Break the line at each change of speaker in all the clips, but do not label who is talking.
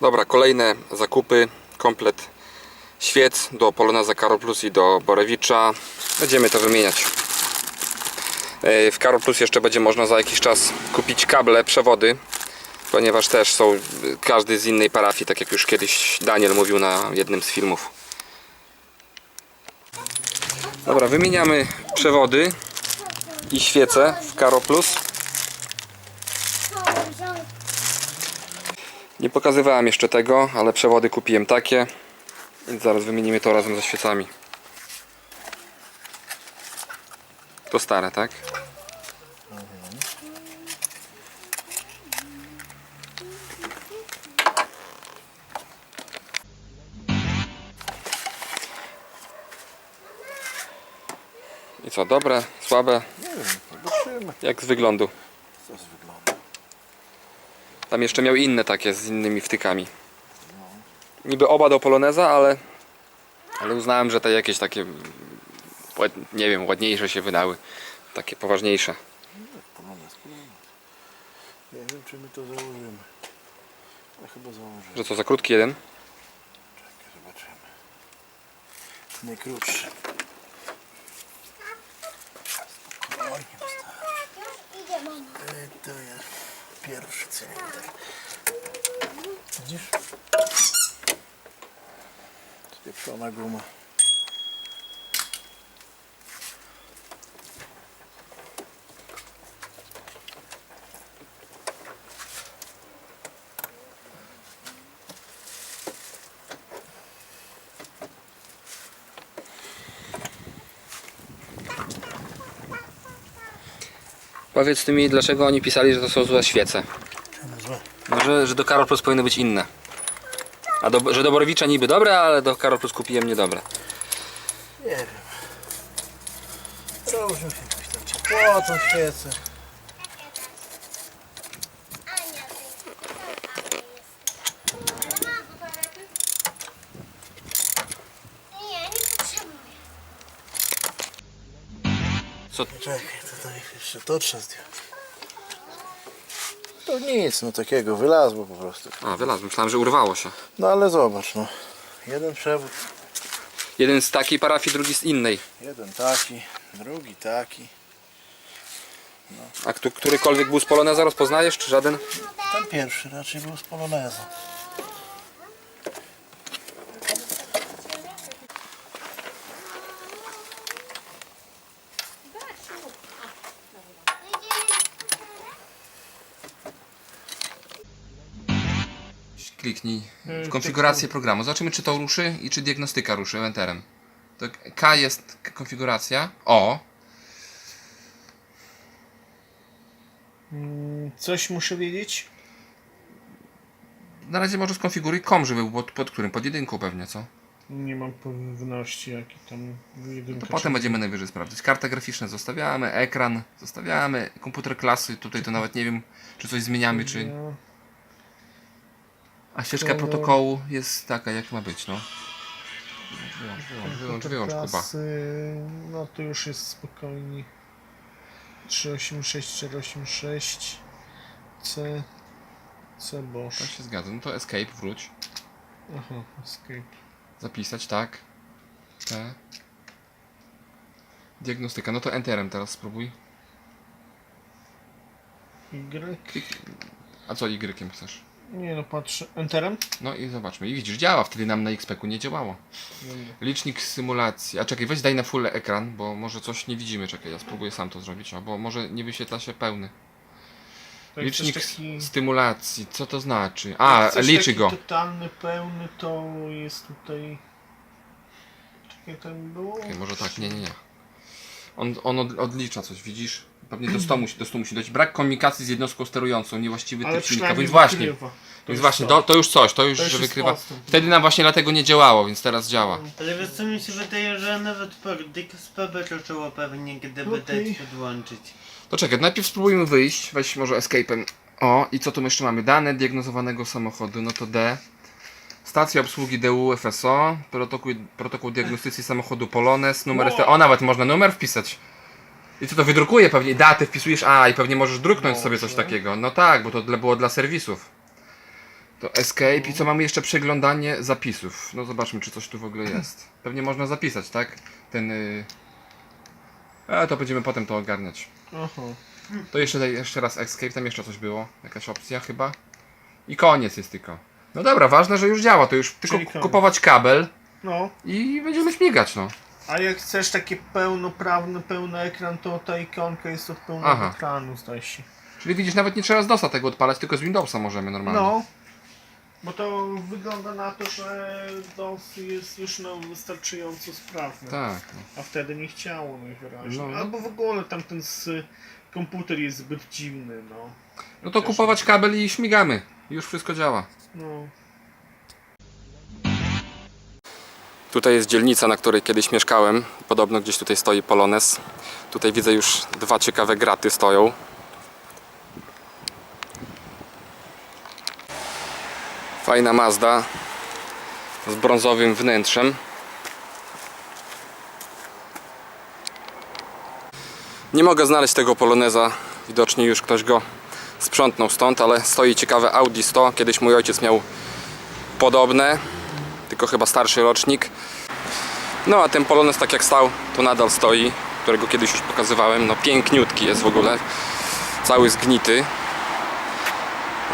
Dobra, kolejne zakupy, komplet świec do Poloneza Karo Plus i do Borewicza. Będziemy to wymieniać. E, W Karo Plus jeszcze będzie można za jakiś czas kupić kable, przewody, ponieważ też są każdy z innej parafii, tak jak już kiedyś Daniel mówił na jednym z filmów. Dobra, wymieniamy przewody i świece w Karo Plus. Nie pokazywałem jeszcze tego, ale przewody kupiłem takie. Więc zaraz wymienimy to razem ze świecami. To stare, tak? I co, dobre, słabe?
Nie wiem, zobaczymy
Jak z wyglądu?
co z wygląda.
Tam jeszcze miał inne takie z innymi wtykami. Niby oba do poloneza, ale, ale uznałem, że te jakieś takie nie wiem, ładniejsze się wydały. Takie poważniejsze.
Nie wiem czy my to założymy. Ale chyba założymy.
Że co za krótki jeden?
Czekaj, zobaczymy. Najkrótszy. Spokojnie
mama.
E, To jest pierwszy cylinder. Widzisz? Spieprzona guma.
Powiedz ty mi, dlaczego oni pisali, że to są złe świece?
Czemu złe?
No, że, że do Karol Plus powinny być inne. A do, że do Borowicza niby dobre, ale do Karol Plus kupiłem niedobre.
Nie wiem. Różnią się jakoś tam ciepłotą świecę.
Nie, nie potrzebuję.
Co?
Czekaj, jeszcze to trzeba zdjąć. To nic, no takiego, wylazło po prostu.
A, wylazł. Myślałem, że urwało się.
No ale zobacz, no. Jeden przewód,
Jeden z takiej parafii, drugi z innej.
jeden taki, drugi taki.
A któ- którykolwiek był z Poloneza rozpoznajesz, czy żaden?
Ten pierwszy raczej był z poloneza.
Kliknij w konfigurację programu. Zobaczymy, czy to ruszy i czy diagnostyka ruszy enterem. To K jest konfiguracja. O!
Mm, Coś muszę wiedzieć?
Na razie może skonfiguruj kom, żeby był pod, pod którym? Pod jedynką pewnie, co?
Nie mam pewności jaki tam jedynka.
To potem będziemy najwyżej sprawdzać. Karta graficzna zostawiamy, ekran zostawiamy, komputer klasy, tutaj to nawet nie wiem, czy coś zmieniamy, czy...
Ja,
A ścieżka
To-
protokołu jest taka, jak ma być, no. Wyłącz, wyłącz, wyłącz, wyłącz, Kuba.
No to już jest spokojnie. 386, 486 C C Bosch.
Tak się zgadza. No to escape, wróć.
Aha, escape.
Zapisać, tak. T. Diagnostyka. No to enterem teraz spróbuj.
Y.
Klik. A co Y chcesz?
Nie no, patrzę. Enterem?
No i zobaczmy. I widzisz, działa. Wtedy nam na XP-ku nie działało. Licznik symulacji. A czekaj, weź daj na full ekran, bo może coś nie widzimy. Czekaj, ja spróbuję sam to zrobić. Albo może nie wyświetla się pełny.
To jak
Licznik
chcesz taki,
stymulacji. Co to znaczy? A,
jak chcesz
liczy
taki
go.
totalny, pełny, to jest tutaj... Czekaj, tam było?
Może tak, nie, nie, nie. On, on od, odlicza coś, widzisz? Pewnie do 100 musi, do 100 musi dojść. Brak komunikacji z jednostką sterującą, niewłaściwy
Ale
typ silnika, więc właśnie.
wykrywa.
To jest właśnie,
to.
to, już coś, to już,
To już
że
jest
wykrywa.
postęp.
Wtedy nam właśnie dlatego nie działało, więc teraz działa.
Ale wiesz co mi się wydaje, że nawet pod DXP by zaczęło pewnie gdyby
Okej.
dać podłączyć.
To czekaj, najpierw spróbujmy wyjść, weź może escape'em. O, i co tu jeszcze mamy? Dane diagnozowanego samochodu, no to D. Stacja obsługi DU FSO, protokół, protokół diagnostycji samochodu Polones, numer ST. O, nawet można numer wpisać. I co to wydrukuje pewnie? Datę wpisujesz, a i pewnie możesz druknąć sobie coś takiego. No tak, bo to dla, było dla serwisów. To escape i co mamy jeszcze przeglądanie zapisów. No zobaczmy czy coś tu w ogóle jest. Pewnie można zapisać, tak? Ten... Y... A to będziemy potem to ogarniać.
Aha.
To jeszcze, daj- jeszcze raz escape, tam jeszcze coś było. Jakaś opcja chyba. I koniec jest tylko. No dobra, ważne, że już działa. To już tylko
Czyli koniec.
kupować kabel
No.
i będziemy śmigać, no.
A jak chcesz taki pełnoprawny, pełny ekran, to ta ikonka jest od pełnego
Aha.
ekranu, zdaje się.
Czyli widzisz, nawet nie trzeba z DOSa tego odpalać, tylko z Windowsa możemy normalnie.
No. Bo to wygląda na to, że DOS jest już no, wystarczająco sprawny.
Tak. no.
A wtedy nie chciało najwyraźniej.
No.
Albo w ogóle tamten s- komputer jest zbyt dziwny, no.
No to kupować kabel i śmigamy. Już wszystko działa.
No.
Tutaj jest dzielnica, na której kiedyś mieszkałem. Podobno gdzieś tutaj stoi Polones. Tutaj widzę już dwa ciekawe graty stoją. Fajna Mazda z brązowym wnętrzem. Nie mogę znaleźć tego Poloneza. Widocznie już ktoś go sprzątnął stąd, ale stoi ciekawe Audi 100. Kiedyś mój ojciec miał podobne, tylko chyba starszy rocznik. No a ten Polonez tak jak stał, to nadal stoi, którego kiedyś już pokazywałem. No piękniutki jest w ogóle, cały zgnity.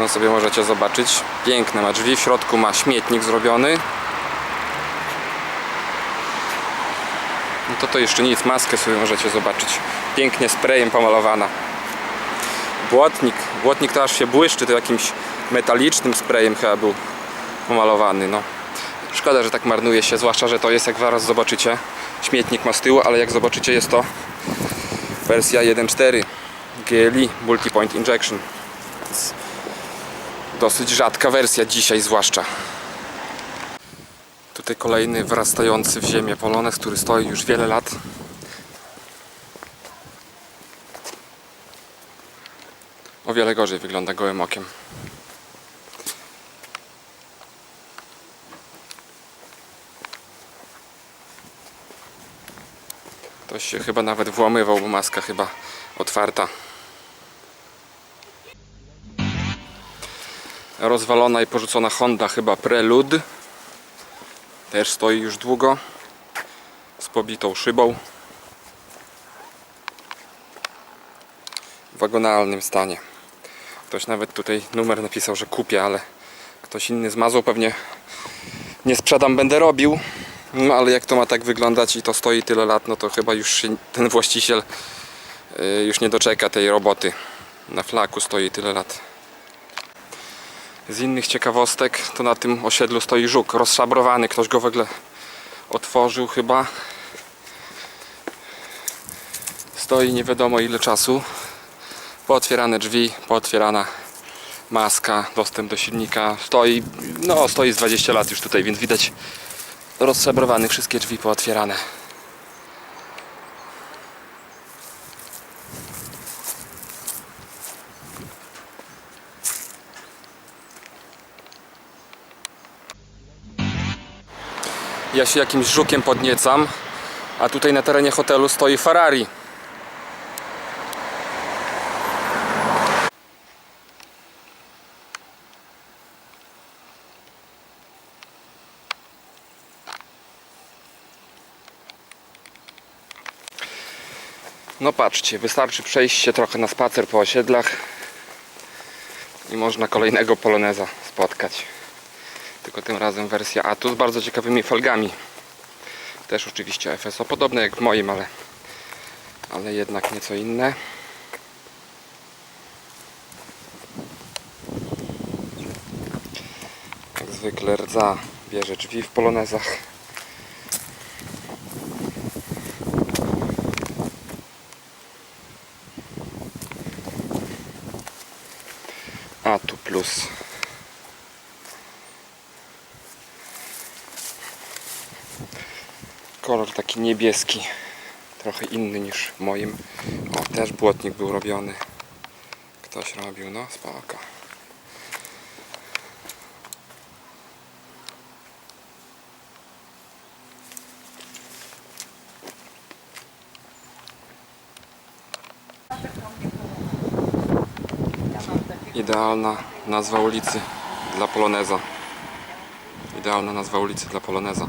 No sobie możecie zobaczyć. Piękne ma drzwi, w środku ma śmietnik zrobiony. No to to jeszcze nic, maskę sobie możecie zobaczyć. Pięknie sprayem pomalowana. Błotnik, błotnik to aż się błyszczy, to jakimś metalicznym sprayem chyba był pomalowany, no. Szkoda, że tak marnuje się, zwłaszcza, że to jest, jak zaraz zobaczycie, śmietnik ma z tyłu, ale jak zobaczycie jest to wersja 1.4 GLI Multipoint Injection. Dosyć rzadka wersja dzisiaj zwłaszcza. Tutaj kolejny wrastający w ziemię Polones, który stoi już wiele lat. O wiele gorzej wygląda gołym okiem. Ktoś się chyba nawet włamywał, bo maska chyba otwarta. Rozwalona i porzucona Honda chyba Prelude. Też stoi już długo. Z pobitą szybą. W wagonalnym stanie. Ktoś nawet tutaj numer napisał, że kupię, ale ktoś inny zmazał. Pewnie nie sprzedam, będę robił. No ale jak to ma tak wyglądać i to stoi tyle lat, no to chyba już ten właściciel y, już nie doczeka tej roboty. Na flaku stoi tyle lat. Z innych ciekawostek to na tym osiedlu stoi żuk rozszabrowany. Ktoś go w ogóle otworzył chyba. Stoi nie wiadomo ile czasu. Pootwierane drzwi, pootwierana maska, dostęp do silnika. Stoi, no stoi z 20 lat już tutaj, więc widać rozszabrowany, wszystkie drzwi pootwierane. Ja się jakimś żukiem podniecam, a tutaj na terenie hotelu stoi Ferrari. No patrzcie, wystarczy przejść się trochę na spacer po osiedlach i można kolejnego poloneza spotkać. Tylko tym razem wersja Atus z bardzo ciekawymi felgami. Też oczywiście FSO, podobne jak w moim, ale, ale jednak nieco inne. Jak zwykle rdza bierze drzwi w polonezach. Plus. Kolor taki niebieski. Trochę inny niż w moim. O, też błotnik był robiony. Ktoś robił, no spoko. Idealna nazwa ulicy dla Poloneza. Idealna nazwa ulicy dla Poloneza.